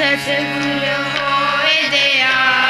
ਸਤਿਗੁਰ ਹੋਏ ਦਿਆਲ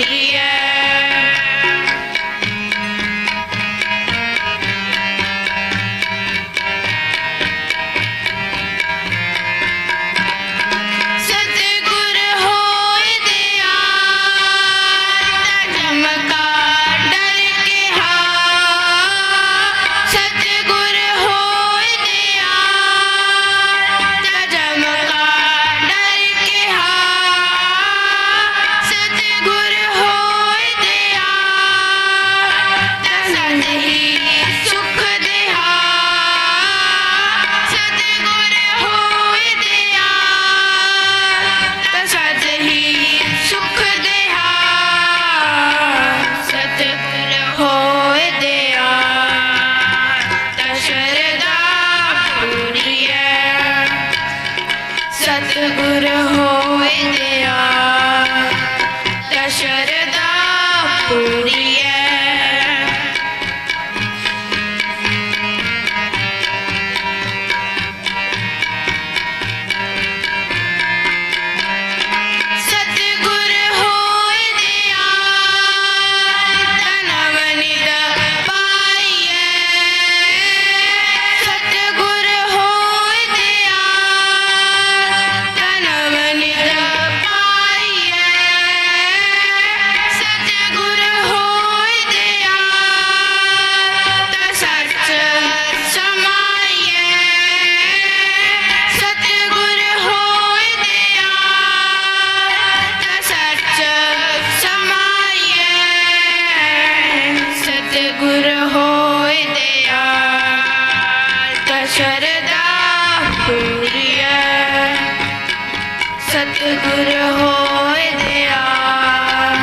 ਸਤਿਗੁਰ ਹੋਏ ਦਿਆਲ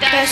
ਤਾ